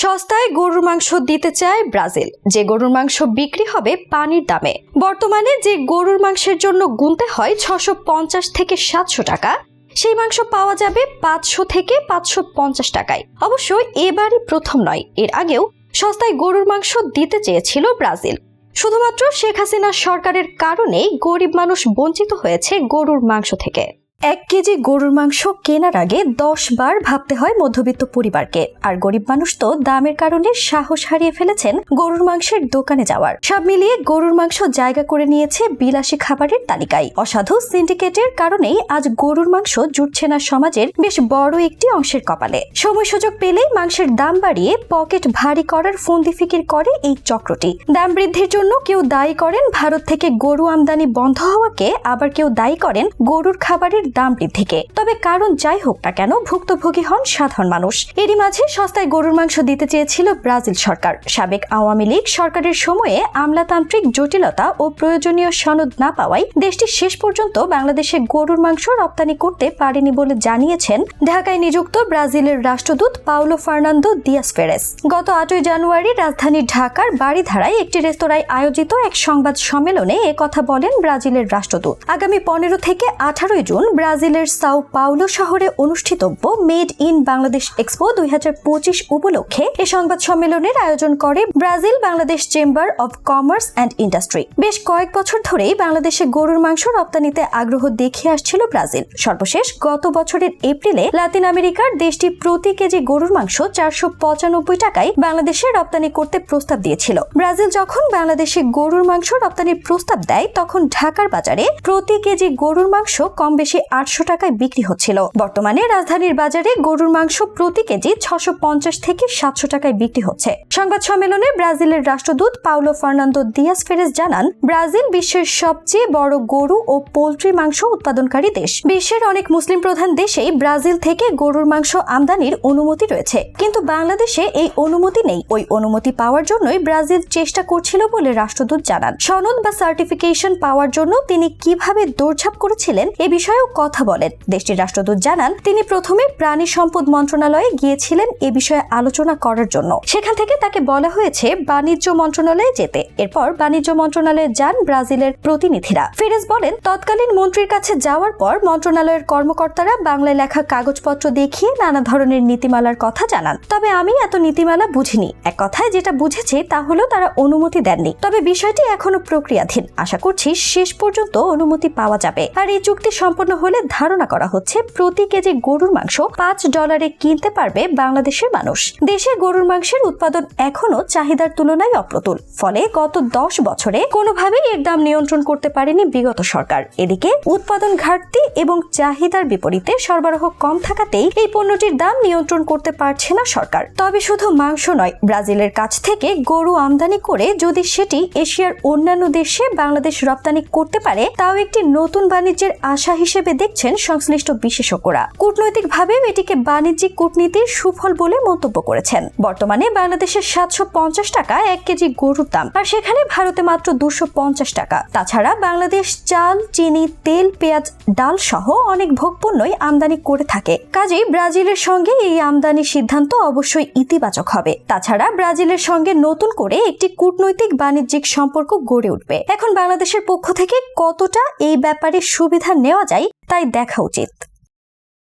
সস্তায় গরুর মাংস দিতে চায় ব্রাজিল। যে গরুর মাংস বিক্রি হবে পানির দামে। বর্তমানে যে গরুর মাংসের জন্য গুনতে হয় ছশো পঞ্চাশ থেকে সাতশো টাকা, সেই মাংস পাওয়া যাবে পাঁচশো থেকে পাঁচশো পঞ্চাশ টাকায়। অবশ্য এবারই প্রথম নয়, এর আগেও সস্তায় গরুর মাংস দিতে চেয়েছিল ব্রাজিল। শুধুমাত্র শেখ হাসিনার সরকারের কারণেই গরিব মানুষ বঞ্চিত হয়েছে গরুর মাংস থেকে। এক কেজি গরুর মাংস কেনার আগে দশ বার ভাবতে হয় মধ্যবিত্ত পরিবারকে। আর গরিব মানুষ তো দামের কারণে সাহস হারিয়ে ফেলেছেন গরুর মাংসের দোকানে যাওয়ার। সব মিলিয়ে গরুর মাংস জায়গা করে নিয়েছে বিলাসী খাবারের তালিকায়। অসাধু সিন্ডিকেটের কারণেই আজ গরুর মাংস জুটছে না সমাজের বেশ বড় একটি অংশের কপালে। সময় সুযোগ পেলেই মাংসের দাম বাড়িয়ে পকেট ভারী করার ফন্দি ফিকির করে এই চক্রটি। দাম বৃদ্ধির জন্য কেউ দায়ী করেন ভারত থেকে গরু আমদানি বন্ধ হওয়াকে, আবার কেউ দায়ী করেন গরুর খাবারের দাম বৃদ্ধিকে তবে কারণ যাই হোক না কেন, ভুক্তভোগী হন সাধারণ মানুষ। এরই মাঝে সস্তায় গরুর মাংস দিতে চেয়েছিল ব্রাজিল সরকার। সাবেক আওয়ামী লীগ সরকারের সময়ে আমলাতান্ত্রিক জটিলতা ও প্রয়োজনীয় সনদ না পাওয়ায় দেশটি শেষ পর্যন্ত বাংলাদেশে গরুর মাংস রপ্তানি করতে পারেনি বলে জানিয়েছেন ঢাকায় নিযুক্ত ব্রাজিলের রাষ্ট্রদূত পাউলো ফার্নান্দো দিয়াস ফেরেস। গত আটই জানুয়ারি রাজধানী ঢাকার বাড়িধারায় একটি রেস্তোরাঁয় আয়োজিত এক সংবাদ সম্মেলনে কথা বলেন ব্রাজিলের রাষ্ট্রদূত। আগামী পনেরো থেকে আঠারোই জুন ব্রাজিলের সাও পাউলো শহরে অনুষ্ঠিতব্য মেড ইন বাংলাদেশ এক্সপো দুই হাজার পঁচিশ উপলক্ষে এ সংবাদ সম্মেলনের আয়োজন করে Brazil, Bangladesh chamber of commerce and industry. বেশ কয়েক বছর ধরেই বাংলাদেশে গরুর মাংস রপ্তানিতে আগ্রহ দেখিয়ে আসছিল ব্রাজিল। সর্বশেষ গত বছরের এপ্রিলে লাতিন আমেরিকার দেশটি প্রতি কেজি গরুর মাংস চারশো পঁচানব্বই টাকায় বাংলাদেশে রপ্তানি করতে প্রস্তাব দিয়েছিল। ব্রাজিল যখন বাংলাদেশে গরুর মাংস রপ্তানির প্রস্তাব দেয়, তখন ঢাকার বাজারে প্রতি কেজি গরুর মাংস কম বেশি আটশো টাকায় বিক্রি হচ্ছিল। বর্তমানে রাজধানীর বাজারে গরুর মাংস প্রতি কেজি ছশো পঞ্চাশ থেকে সাতশো টাকায় বিক্রি হচ্ছে। সংবাদ সম্মেলনে ব্রাজিলের রাষ্ট্রদূত পাউলো ফার্নান্দো দিয়াস ফেরেস জানান, ব্রাজিল বিশ্বের সবচেয়ে বড় গরু ও পোলট্রি মাংস উৎপাদনকারী দেশ। বিশ্বের অনেক মুসলিম প্রধান দেশেই ব্রাজিল থেকে গরুর মাংস আমদানির অনুমতি রয়েছে। কিন্তু বাংলাদেশে এই অনুমতি নেই। ওই অনুমতি পাওয়ার জন্যই ব্রাজিল চেষ্টা করছিল বলে রাষ্ট্রদূত জানান। সনদ বা সার্টিফিকেশন পাওয়ার জন্য তিনি কীভাবে দৌড়ঝাঁপ করেছিলেন এ বিষয়েও কথা বলেন। দেশটির রাষ্ট্রদূত জানান, তিনি প্রথমে প্রাণী সম্পদ মন্ত্রণালয়ে গিয়েছিলেন এ বিষয়ে আলোচনা করার জন্য। সেখান থেকে তাকে বলা হয়েছে, বাণিজ্য মন্ত্রণালয়ে যেতে। এরপর বাণিজ্য মন্ত্রণালয়ে যান ব্রাজিলের প্রতিনিধিরা। ফিরেজ বলেন, তৎকালীন মন্ত্রীর কাছে যাওয়ার পর মন্ত্রণালয়ের কর্মকর্তারা বাংলায় লেখা কাগজপত্র দেখিয়ে নানা ধরনের নীতিমালার কথা জানান। তবে আমি এত নীতিমালা বুঝিনি। এক কথায় যেটা বুঝেছি তা হলো তারা অনুমতি দেননি। তবে বিষয়টি এখনও প্রক্রিয়াধীন। আশা করছি শেষ পর্যন্ত অনুমতি পাওয়া যাবে। আর এই চুক্তি সম্পন্ন হলে ধারণা করা হচ্ছে প্রতি কেজি গরুর মাংস পাঁচ ডলারে কিনতে পারবে বাংলাদেশের মানুষ। দেশে গরুর মাংসের উৎপাদন এখনও চাহিদার তুলনায় অপ্রতুল। ফলে গত দশ বছরে কোনোভাবেই এর দাম নিয়ন্ত্রণ করতে পারেনি বিগত সরকার। এদিকে উৎপাদন ঘাটতি এবং চাহিদার বিপরীতে সরবরাহ কম থাকাতেই এই পণ্যটির দাম নিয়ন্ত্রণ করতে পারছে না সরকার। তবে শুধু মাংস নয়, ব্রাজিলের কাছ থেকে গরু আমদানি করে যদি সেটি এশিয়ার অন্যান্য দেশে বাংলাদেশ রপ্তানি করতে পারে, তাও একটি নতুন বাণিজ্যের আশা হিসেবে দেখছেন সংশ্লিষ্ট বিশেষজ্ঞরা। কূটনৈতিকভাবেও এটিকে বাণিজ্যিক কূটনীতির সুফল বলে মন্তব্য করেছেন। বর্তমানে বাংলাদেশের সাতশো পঞ্চাশ টাকা এক কেজি গরুর দাম, আর সেখানে ভারতে মাত্র দুশো পঞ্চাশ টাকা। তাছাড়া বাংলাদেশ চাল, চিনি, তেল, পেঁয়াজ, ডাল সহ অনেক ভোগপণ্যই আমদানি করে থাকে। কাজেই ব্রাজিলের সঙ্গে এই আমদানি সিদ্ধান্ত অবশ্যই ইতিবাচক হবে। তাছাড়া ব্রাজিলের সঙ্গে নতুন করে একটি কূটনৈতিক বাণিজ্যিক সম্পর্ক গড়ে উঠবে। এখন বাংলাদেশের পক্ষ থেকে কতটা এই ব্যাপারে সুবিধা নেওয়া যায় তাই দেখা উচিত।